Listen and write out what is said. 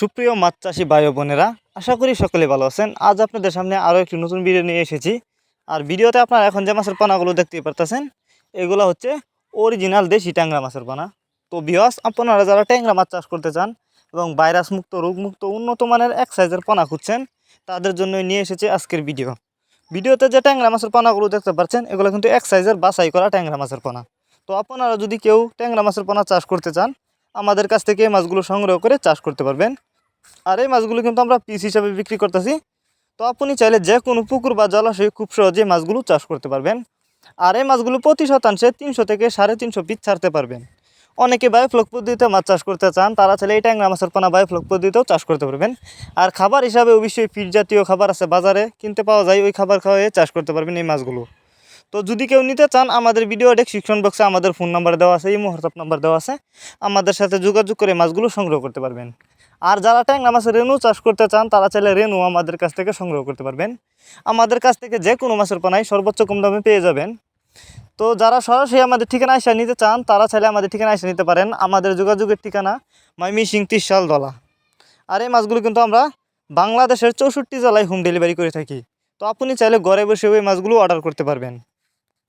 সুপ্রিয় মাছ চাষি ভাই বোনেরা, আশা করি সকলে ভালো আছেন। আজ আপনাদের সামনে আরও একটি নতুন ভিডিও নিয়ে এসেছি। আর ভিডিওতে আপনারা এখন যে মাছের পানাগুলো দেখতে পারতেছেন, এগুলো হচ্ছে অরিজিনাল দেশি ট্যাংরা মাছের পানা। তো বিহস আপনারা যারা ট্যাংরা মাছ চাষ করতে চান এবং ভাইরাস মুক্ত রোগমুক্ত উন্নত মানের এক সাইজের পানা খুঁজছেন, তাদের জন্য নিয়ে এসেছে আজকের ভিডিও ভিডিওতে যে ট্যাংরা মাছের পানাগুলো দেখতে পাচ্ছেন, এগুলো কিন্তু এক সাইজের বাছাই করা ট্যাংরা মাছের পানা। তো আপনারা যদি কেউ ট্যাংরা মাছের পানা চাষ করতে চান, আমাদের কাছ থেকে এই মাছগুলো সংগ্রহ করে চাষ করতে পারবেন। আর এই মাছগুলো কিন্তু আমরা পিস হিসাবে বিক্রি করতেছি। তো আপনি চাইলে যে কোনো পুকুর বা জলাশয়ে খুব সহজে মাছগুলো চাষ করতে পারবেন। আর এই মাছগুলো প্রতি শতাংশে তিনশো থেকে সাড়ে তিনশো পিস ছাড়তে পারবেন। অনেকে বায়োফ্লক পদ্ধতিতে মাছ চাষ করতে চান, তারা চাইলে এই ট্যাংরা মাছের পোনা বায়োফ্লক পদ্ধতিতেও চাষ করতে পারবেন। আর খাবার হিসাবে অবশ্যই ফিড জাতীয় খাবার আছে বাজারে, কিনতে পাওয়া যায়, ওই খাবার খাওয়াই চাষ করতে পারবেন এই মাছগুলো। তো যদি কেউ নিতে চান, আমাদের ভিডিও ডেসক্রিপশন বক্সে আমাদের ফোন নাম্বার দেওয়া আছে এই হোয়াটসঅ্যাপ নাম্বার দেওয়া আছে। আমাদের সাথে যোগাযোগ করে মাছগুলো সংগ্রহ করতে পারবেন। আর যারা ট্যাংরা মাছের রেনু চাষ করতে চান, তারা চাইলে রেনু আমাদের কাছ থেকে সংগ্রহ করতে পারবেন। আমাদের কাছ থেকে যে কোনো মাছের পানাই সর্বোচ্চ কম দামে পেয়ে যাবেন। তো যারা সরাসরি আমাদের ঠিকানা এসে নিতে চান, তারা চাইলে আমাদের ঠিকানা এসে নিতে পারেন। আমাদের যোগাযোগের ঠিকানা মাইমি সিং তিরশাল দলা। আর এই মাছগুলো কিন্তু আমরা বাংলাদেশের চৌষট্টি জেলায় হোম ডেলিভারি করে থাকি। তো আপনি চাইলে ঘরে বসে ওই মাছগুলো অর্ডার করতে পারবেন।